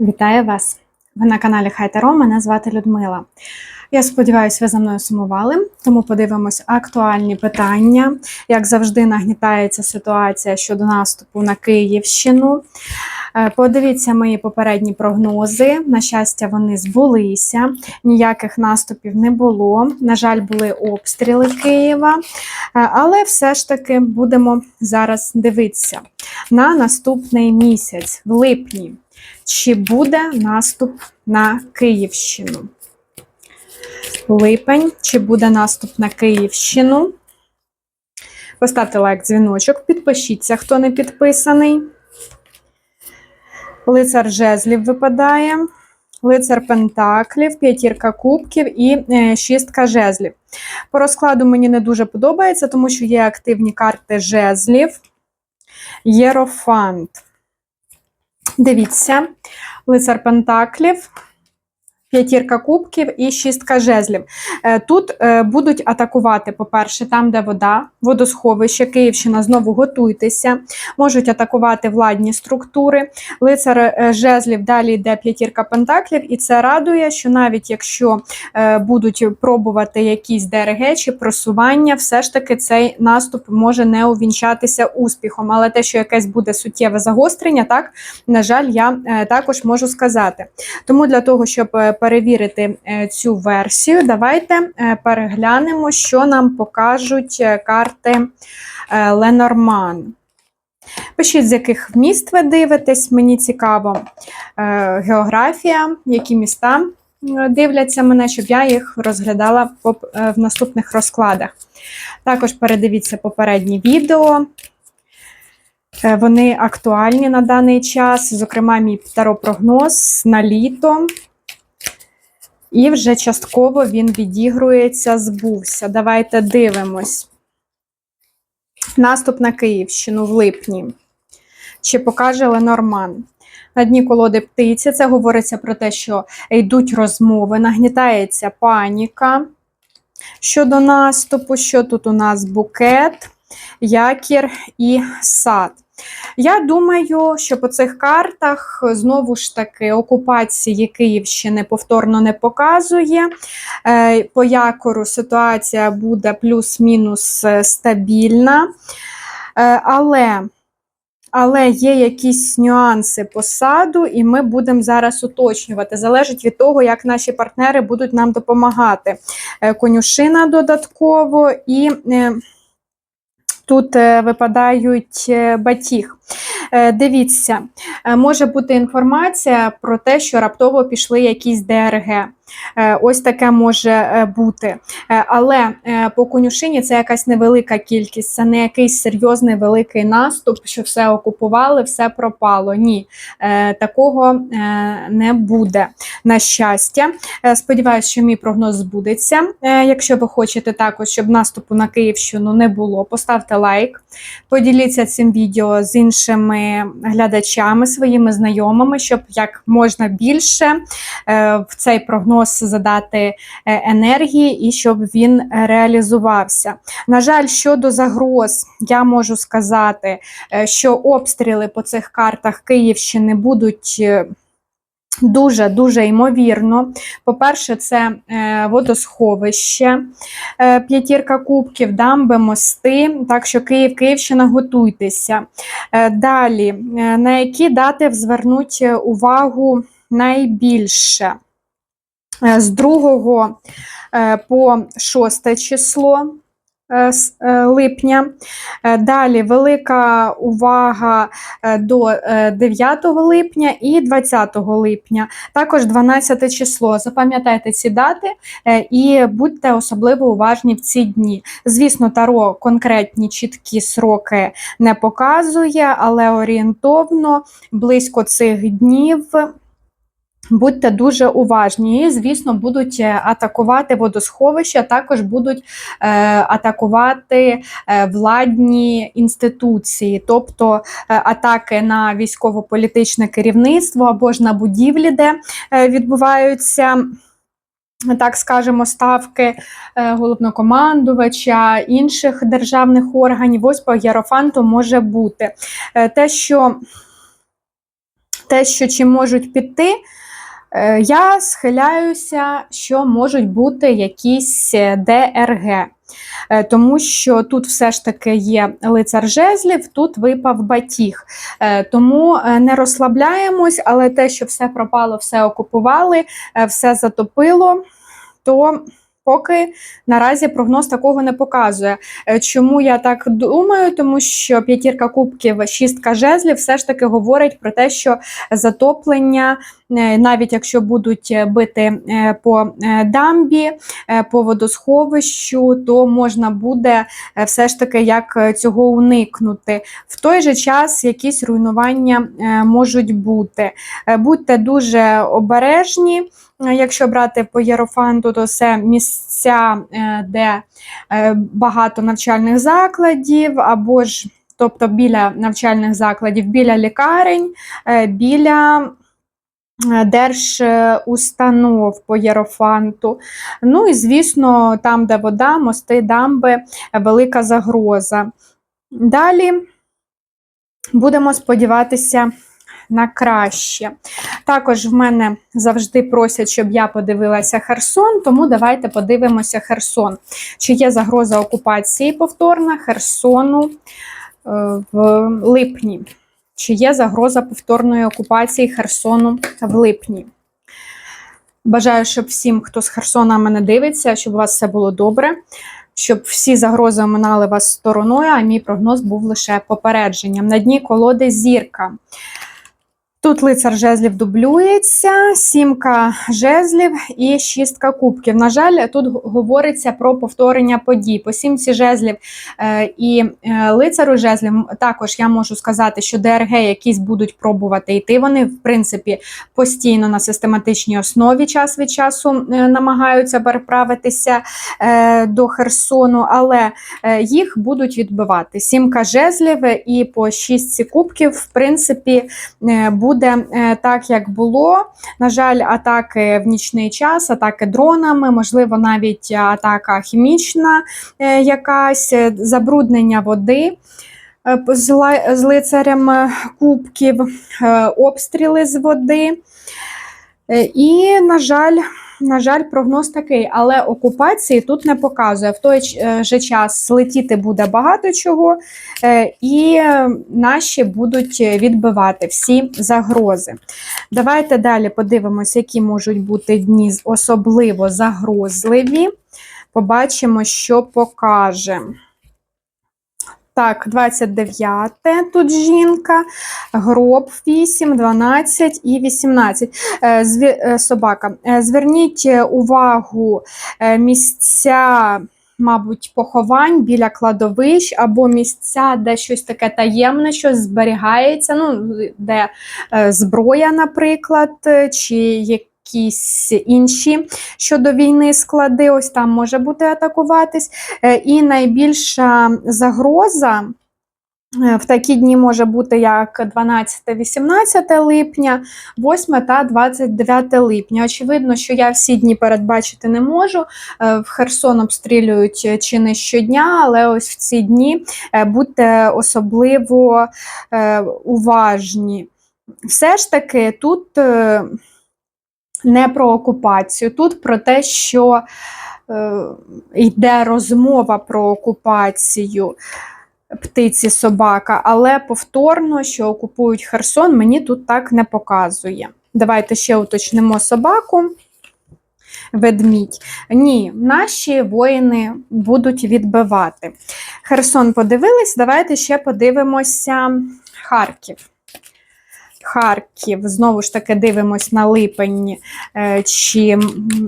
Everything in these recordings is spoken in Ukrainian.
Вітаю вас! Ви на каналі Хайтеро. мене звати Людмила. Я сподіваюся, ви за мною сумували, тому подивимось актуальні питання. Як завжди, нагнітається ситуація щодо наступу на Київщину. Е, Подивіться мої попередні прогнози. На щастя, вони збулися. Ніяких наступів не було. На жаль, були обстріли Києва. Е, Але все ж таки будемо зараз дивитися на наступний місяць, в липні. Чи буде наступ на Київщину? Липень, чи буде наступ на Київщину? Поставте лайк, дзвіночок, підпишіться, хто не підписаний. Лицар жезлів випадає, лицар пентаклів, п'ятірка кубків і е, шістка жезлів. По розкладу мені не дуже подобається, тому що є активні карти жезлів, єрофант. Дивіться, лицар Пентаклів, п'ятірка кубків і шістка жезлів. Е, Тут е, будуть атакувати, по-перше, там, де вода, водосховище, Київщина, знову готуйтеся, можуть атакувати владні структури. Лицар е, жезлів, далі йде п'ятірка пентаклів, і це радує, що навіть якщо будуть пробувати якісь ДРГ чи просування, все ж таки цей наступ може не увінчатися успіхом. Але те, що якесь буде суттєве загострення, так, на жаль, я також можу сказати. Тому для того, щоб перевірити е, цю версію, давайте е, переглянемо, що нам покажуть е, карти Ленорман. Пишіть, з яких міст ви дивитесь, мені цікаво географія, які міста дивляться мене, щоб я їх розглядала в наступних розкладах. Також передивіться попередні відео. Вони актуальні на даний час, зокрема, мій таро-прогноз на літо. І вже частково він відігрується, збувся. Давайте дивимось. Наступ на Київщину в липні. Чи покаже Ленорман? На дні колоди птиці це говориться про те, що йдуть розмови, нагнітається паніка щодо наступу. Що тут у нас букет, якір і сад. Я думаю, що по цих картах знову ж таки окупації Київщини повторно не показує. Е, По якору ситуація буде плюс-мінус е, стабільна. Е, Але, але є якісь нюанси посаду, і ми будемо зараз уточнювати. Залежить від того, як наші партнери будуть нам допомагати. Конюшина додатково і. Тут е, випадають е, батіг. Е, Дивіться, може бути інформація про те, що раптово пішли якісь ДРГ. Е, Ось таке може е, бути. Е, Але по конюшині це якась невелика кількість, це не якийсь серйозний великий наступ, що все окупували, все пропало. Ні, такого не буде. На щастя. Сподіваюсь, що мій прогноз збудеться. Якщо ви хочете також, щоб наступу на Київщину не було, поставте лайк, поділіться цим відео з іншими глядачами, своїми знайомими, щоб як можна більше в цей прогноз задати е, енергії і щоб він реалізувався. На жаль, щодо загроз, я можу сказати, е, що обстріли по цих картах Київщини будуть. е, Дуже дуже ймовірно. По-перше, це е, водосховище, е, п'ятірка кубків, дамби, мости. Так що Київ, Київщина, готуйтеся. Е, далі, е, на які дати звернуть увагу найбільше? Е, З 2 е, по 6 число е, липня. Далі велика увага до е, 9 липня і 20 липня. Також 12 число. Запам'ятайте ці дати і будьте особливо уважні в ці дні. Звісно, Таро конкретні чіткі сроки не показує, але орієнтовно близько цих днів. Будьте дуже уважні, і, звісно, будуть е, атакувати водосховища, також будуть е, атакувати е, владні інституції, тобто е, атаки на військово-політичне керівництво або ж на будівлі, де е, відбуваються. Так скажемо, ставки е, головнокомандувача інших державних органів. Ось по Єрофанту може бути Е, те, що те, що чи можуть піти, я схиляюся, що можуть бути якісь е, ДРГ. Е, Тому що тут все ж таки є лицар жезлів, тут випав батіг. Е, Тому е, не розслабляємось, але те, що все пропало, все окупували, е, все затопило, то поки наразі прогноз такого не показує. Е, Чому я так думаю? Тому що п'ятірка кубків, шістка жезлів все ж таки говорить про те, що затоплення, е, навіть якщо будуть е, бити по дамбі, по водосховищу, то можна буде все ж таки як цього уникнути. В той же час якісь руйнування можуть бути. Будьте дуже обережні. Е, Якщо брати по Єрофанту, то це місця, е, де е, багато навчальних закладів, або ж тобто біля навчальних закладів, біля лікарень, е, біля держустанов по Єрофанту. Ну і звісно, там, де вода, мости, дамби, велика загроза. Далі будемо сподіватися на краще. Також в мене завжди просять, щоб я подивилася Херсон, тому давайте подивимося Херсон. Чи є загроза окупації повторна Херсону е, в липні? Чи є загроза повторної окупації Херсону в липні? Бажаю, щоб всім, хто з Херсона мене дивиться, щоб у вас все було добре, щоб всі загрози оминали вас стороною, а мій прогноз був лише попередженням. На дні колоди зірка. Тут лицар жезлів дублюється, сімка жезлів і шістка кубків. На жаль, тут говориться про повторення подій. По сімці жезлів е, і е, лицару жезлів також я можу сказати, що ДРГ якісь будуть пробувати йти. Вони, в принципі, постійно на систематичній основі час від часу е, намагаються переправитися до Херсону, але їх будуть відбивати. Сімка жезлів і по шістці кубків, в принципі, е, буде е, так, як було. На жаль, атаки в нічний час, атаки дронами, можливо, навіть атака хімічна е, якась, е, забруднення води. З лицарем кубків, обстріли з води. І, на жаль, на жаль, прогноз такий, але окупації тут не показує. В той е, же час летіти буде багато чого, е, і наші будуть відбивати всі загрози. Давайте далі подивимося, які можуть бути дні особливо загрозливі. Побачимо, що покаже. Так, 29 тут жінка, гроб 8, 12 і 18. Е, зві- е, Собака. Е, Зверніть увагу місця, мабуть, поховань біля кладовищ або місця, де щось таке таємне, щось зберігається, ну, де зброя, наприклад, чи якісь інші щодо війни склади, ось там може бути атакуватись. Е, І найбільша загроза е, в такі дні може бути як 12-18 липня, 8 та 29 липня. Очевидно, що я всі дні передбачити не можу. Е, В Херсон обстрілюють чи не щодня, але ось в ці дні будьте особливо уважні. Все ж таки, тут не про окупацію, тут про те, що е, йде розмова про окупацію птиці собака, але повторно, що окупують Херсон, мені тут так не показує. Давайте ще уточнимо собаку. Ведмідь. Ні, наші воїни будуть відбивати. Херсон подивились, давайте ще подивимося Харків. Харків, знову ж таки, дивимось на липень, е, чи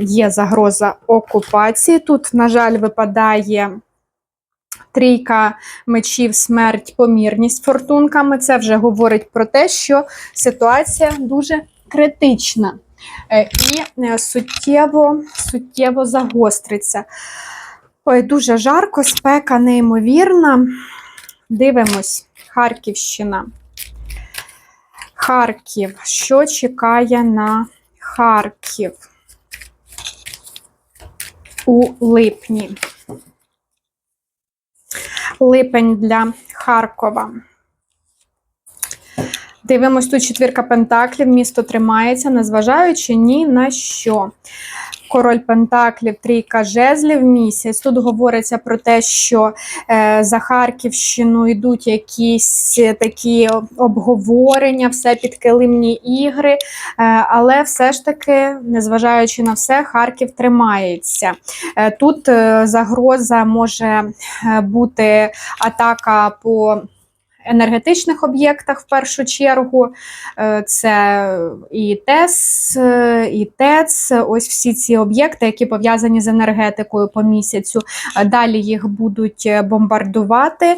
є загроза окупації. Тут, на жаль, випадає трійка мечів, смерть, помірність фортунками. Це вже говорить про те, що ситуація дуже критична е, і е, суттєво, суттєво загостриться. Ой, дуже жарко, спека неймовірна. Дивимось, Харківщина. Харків. Що чекає на Харків у липні? Липень для Харкова. Дивимось тут четвірка пентаклів, місто тримається, незважаючи ні на що. Король Пентаклів, трійка жезлів місяць. Тут говориться про те, що е, за Харківщину йдуть якісь е, такі обговорення, все підкилимні ігри. Е, але все ж таки, незважаючи на все, Харків тримається. Е, тут е, загроза може е, бути атака по енергетичних об'єктах в першу чергу. Е, Це і ТЕС, е, і ТЕЦ, ось всі ці об'єкти, які пов'язані з енергетикою по місяцю. Е, Далі їх будуть бомбардувати.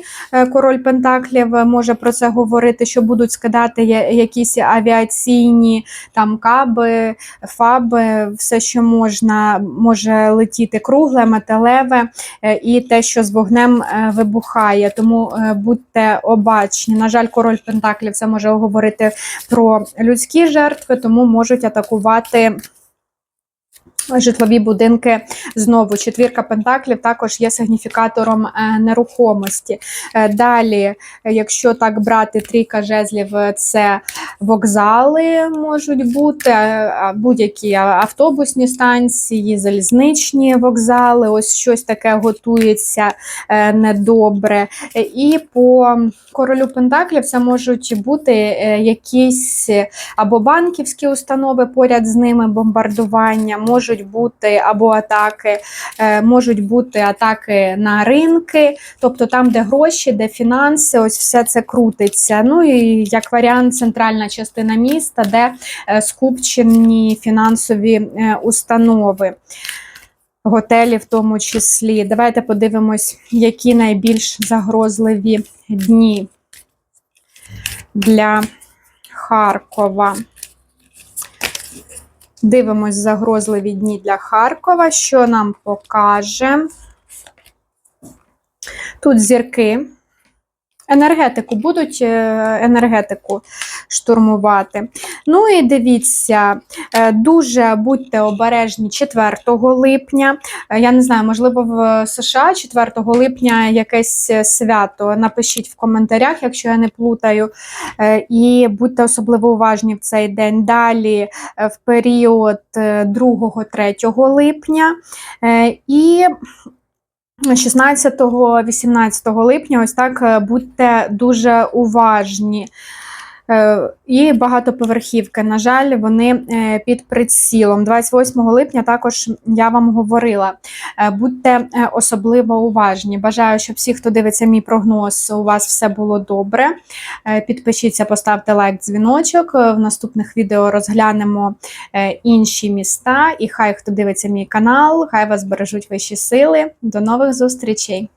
Король Пентаклів може про це говорити, що будуть скидати якісь авіаційні там каби, фаби, все, що можна, може летіти кругле, металеве і те, що з вогнем вибухає. Тому будьте обачні. На жаль, король Пентаклів це може говорити про людські жертви, тому можуть атакувати. Житлові будинки знову четвірка пентаклів також є сигніфікатором е, нерухомості. Е, Далі, якщо так брати трійка жезлів, е, це вокзали можуть бути, будь-які автобусні станції, залізничні вокзали. Ось щось таке готується недобре. І по королю Пентаклів це можуть бути якісь або банківські установи поряд з ними, бомбардування, можуть бути або атаки, е, можуть бути атаки на ринки, тобто там, де гроші, де фінанси, ось все це крутиться. Ну і як варіант, центральна частина міста, де е, скупчені фінансові е, установи. Готелі в тому числі. Давайте подивимось, які найбільш загрозливі дні для Харкова. Дивимось загрозливі дні для Харкова. Що нам покаже? Тут зірки. Енергетику будуть е, енергетику штурмувати. Ну і дивіться, е, дуже будьте обережні 4 липня. Е, Я не знаю, можливо, в США 4 липня якесь свято. Напишіть в коментарях, якщо я не плутаю. І будьте особливо уважні в цей день. Далі в період 2-3 липня. І 16-18 липня, ось так е, будьте дуже уважні. Е, І багатоповерхівки, на жаль, вони е, під прицілом. 28 липня також я вам говорила. Е, Будьте особливо уважні. Бажаю, щоб всі, хто дивиться мій прогноз, у вас все було добре. Підпишіться, поставте лайк, дзвіночок. В наступних відео розглянемо інші міста. І хай хто дивиться мій канал, хай вас бережуть вищі сили. До нових зустрічей!